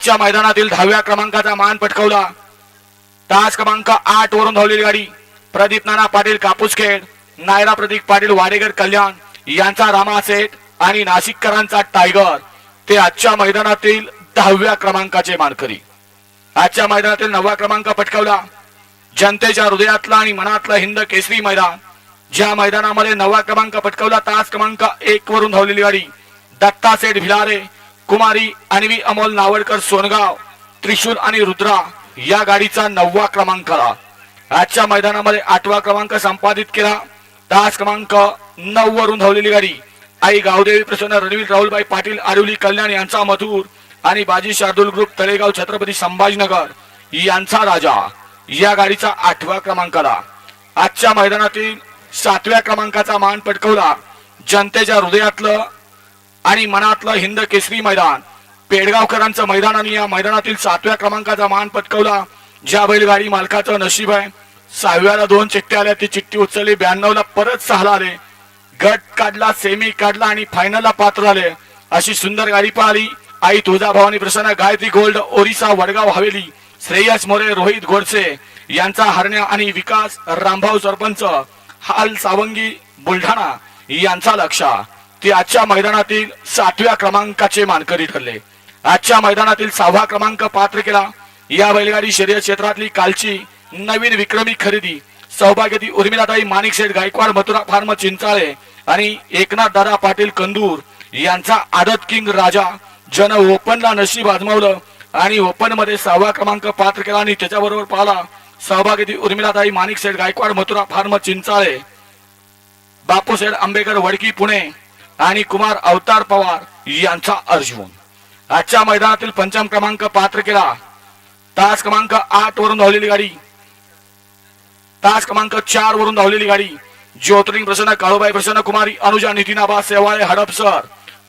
च्या मैदानातील दहाव्या क्रमांकाचा मान पटकवला. तास क्रमांक आठ वरून धावलेली गाडी. प्रदीप नाना पाटील कापूसखेड नायरा प्रदीप पाटील वाडेकर कल्याण यांचा रामा सेठ आणि नाशिककरांचा टायगर. ते आजच्या मैदानातील दहाव्या क्रमांकाचे मानकरी. आजच्या मैदानातील नववा क्रमांक पटकावला. जनतेच्या हृदयातला आणि मनातला हिंद केसरी मैदान. ज्या मैदानामध्ये नववा क्रमांक पटकावला तास क्रमांक एक वरून धावलेली गाडी. दत्ता सेठ भिलारे कुमारी अन्वी अमोल नावडकर सोनगाव त्रिशूल आणि रुद्रा या गाडीचा नववा क्रमांक आला. आजच्या मैदानामध्ये आठवा क्रमांक संपादित केला. तास क्रमांक नऊ वरून धावलेली गाडी. आई गावदेवी प्रसन्न रणवीर राहुलबाई पाटील आरिवली कल्याण यांचा मधुर आणि बाजी शार्दूल ग्रुप तळेगाव छत्रपती संभाजीनगर यांचा राजा. या गाडीचा आठवा क्रमांकाला आजच्या मैदानातील सातव्या क्रमांकाचा मान पटकवला जनतेच्या हृदयातलं आणि मनातलं हिंद केसरी मैदान. पेडगावकरांचं मैदान आणि या मैदानातील सातव्या क्रमांकाचा मान पटकवला ज्या बैलगाडी मालकाचं नशीब आहे. सहाव्याला दोन चिठ्ठ्या आल्या. ती चिठ्ठी उचलली. ब्याण्णव ला परत सहाला आले. गट काढला सेमी काढला आणि फायनलला पात्र झाले अशी सुंदर गाडी पाहिली. आई तुझा भवानी प्रसन्न गायत्री गोल्ड ओरिसा वडगाव हवेली श्रेयस मोरे रोहित गोडसे यांचा हरण्या आणि विकास रामभाऊ सरपंच हाल सावंगी बुलढाणा यांचा लक्ष ते आजच्या मैदानातील सातव्या क्रमांकाचे मानकरी ठरले. आजच्या मैदानातील सहावा क्रमांक पात्र केला. या बैलगाडी शर्यत क्षेत्रातली कालची नवीन विक्रमी खरेदी सौभाग्यती उर्मिलाताई माणिक शेठ गायकवाड मथुरा फार्म चिंचाळे आणि एकनाथ दादा पाटील कंदूर यांचा आदत किंग राजा जन ओपनला नशीब आजमावलं आणि ओपनमध्ये सहावा क्रमांक पात्र केला आणि त्याच्याबरोबर पाहिला सहभागी उर्मिलाताई माणिक शेठ गायकवाड मथुरा फार्म चिंचाळे बापूसाहेब आंबेकर वडकी पुणे आणि कुमार अवतार पवार यांचा अर्जुन आजच्या मैदानातील पंचम क्रमांक पात्र केला. तास क्रमांक आठ वरून धावलेली गाडी. तास क्रमांक चार वरून धावलेली गाडी. ज्योतिर्लिंग प्रसन्न काळूबाई प्रसन्न कुमारी अनुजा नितीनाबा सेवाळे हडपसर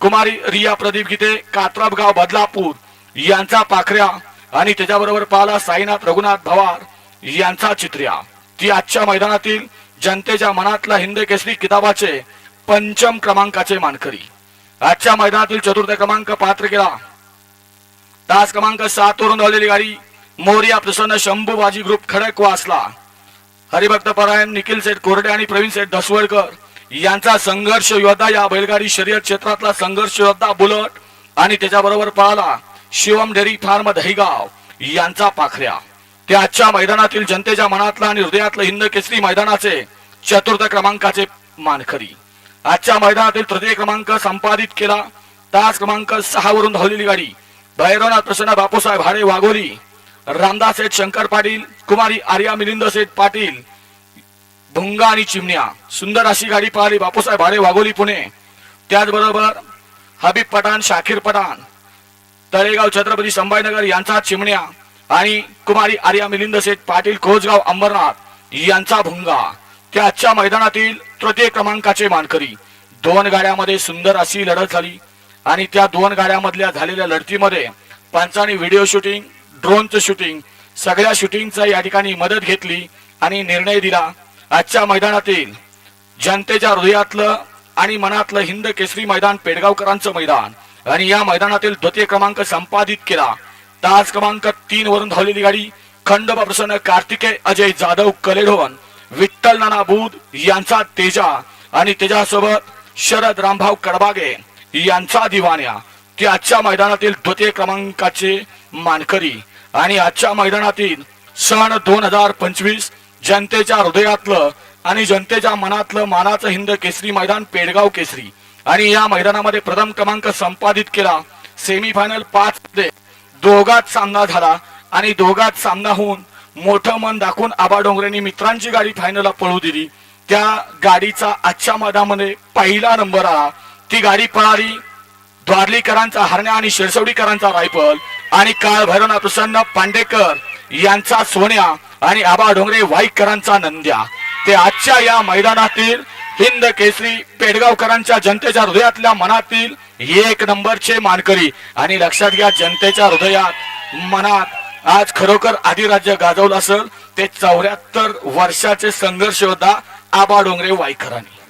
कुमारी रिया प्रदीप गीते कात्रपगाव बदलापूर यांचा पाखऱ्या आणि त्याच्याबरोबर पाहिला साईनाथ रघुनाथ भवार यांचा चित्र्या. ती आजच्या मैदानातील जनतेच्या मनातला हिंद केसरी किताबाचे पंचम क्रमांकाचे मानकरी. आजच्या मैदानातील चतुर्थ क्रमांक पात्र केला. तास क्रमांक सात वरून धावलेली गाडी मोर्या प्रसन्न शंभू बाजी ग्रुप खडक वासला. हरिभक्त परायण निखिल सेठ कोरडे आणि प्रवीण सेठ दसवडकर यांचा संघर्ष योद्धा या बैलगाडी शर्यत क्षेत्रातला संघर्ष योद्धा बुलट आणि त्याच्याबरोबर पळाला शिवम डेरी फार्म दहिगाव यांचा पाखऱ्या. ते आजच्या मैदानातील जनतेच्या मनातला आणि हृदयातलं हिंद केसरी मैदानाचे चतुर्थ क्रमांकाचे मानखरी आजच्या मैदानातील तृतीय क्रमांक संपादित केला. तास क्रमांक सहा वरून धावलेली गाडी. भैरवनाथ प्रसन्न बापूसाहेब हाडे वाघोली. रामदास सेठ शंकर पाटील कुमारी आर्या मिलिंद शेठ पाटील भुंगा आणि चिमण्या. सुंदर अशी गाडी पाहिली बापूसाहेब भाडे वाघोली पुणे. त्याचबरोबर हबीब पठाण शाकीर पठाण तळेगाव छत्रपती संभाजीनगर यांचा चिमण्या आणि कुमारी आर्या मिलिंद सेठ पाटील खोजगाव अंबरनाथ यांचा भुंगा. त्या आजच्या मैदानातील तृतीय क्रमांकाचे मानकरी. दोन गाड्यामध्ये सुंदर अशी लढत झाली. आणि त्या दोन गाड्यामधल्या झालेल्या लढतीमध्ये पंचाने व्हिडिओ शूटिंग ड्रोनचं शूटिंग सगळ्या शूटिंगचा या ठिकाणी मदत घेतली आणि निर्णय दिला. आजच्या मैदानातील जनतेच्या हृदयातलं आणि मनातलं हिंद केसरी मैदान पेडगावकरांचं मैदान. आणि या मैदानातील द्वितीय क्रमांक संपादित केला. तास क्रमांक तीन वरून धावलेली गाडी खंडोबा प्रसन्न कार्तिकेय अजय जाधव कलेढोन. विठ्ठल नाना बुध यांचा तेजा आणि त्याच्यासोबत शरद रामभाऊ कडबागे यांचा दिवाण्या. ते आजच्या मैदानातील द्वितीय क्रमांकाचे मानकरी आणि आजच्या मैदानातील सण दोन हजार पंचवीस जनतेच्या हृदयातलं आणि जनतेच्या मनातलं मानाचं हिंद केसरी मैदान पेडगाव केसरी. आणि या मैदानामध्ये प्रथम क्रमांक संपादित केला. सेमीफायनल पाच दोघात सामना झाला आणि दोघात सामना होऊन मोठं मन दाखवून आबा डोंगरेंनी मित्रांची गाडी फायनलला पळू दिली. त्या गाडीचा आजच्या मधामध्ये पहिला नंबर आला ती गाडी पळाली द्वारलीकरांचा हरण्या आणि शिरसवडीकरांचा रायफल आणि काळ भैरवनाथ प्रसन्न पांडेकर यांचा सोन्या आणि आबा डोंगरे वाईकरांचा नंद्या. ते आजच्या या मैदानातील हिंद केसरी पेडगावकरांच्या जनतेच्या हृदयातल्या मनातील एक नंबरचे मानकरी. आणि लक्षात घ्या जनतेच्या हृदयात मनात आज खरोखर आदिराज्य गाजवलं असेल ते चौऱ्याहत्तर वर्षाचे संघर्ष होता आबा डोंगरे वाईकरांनी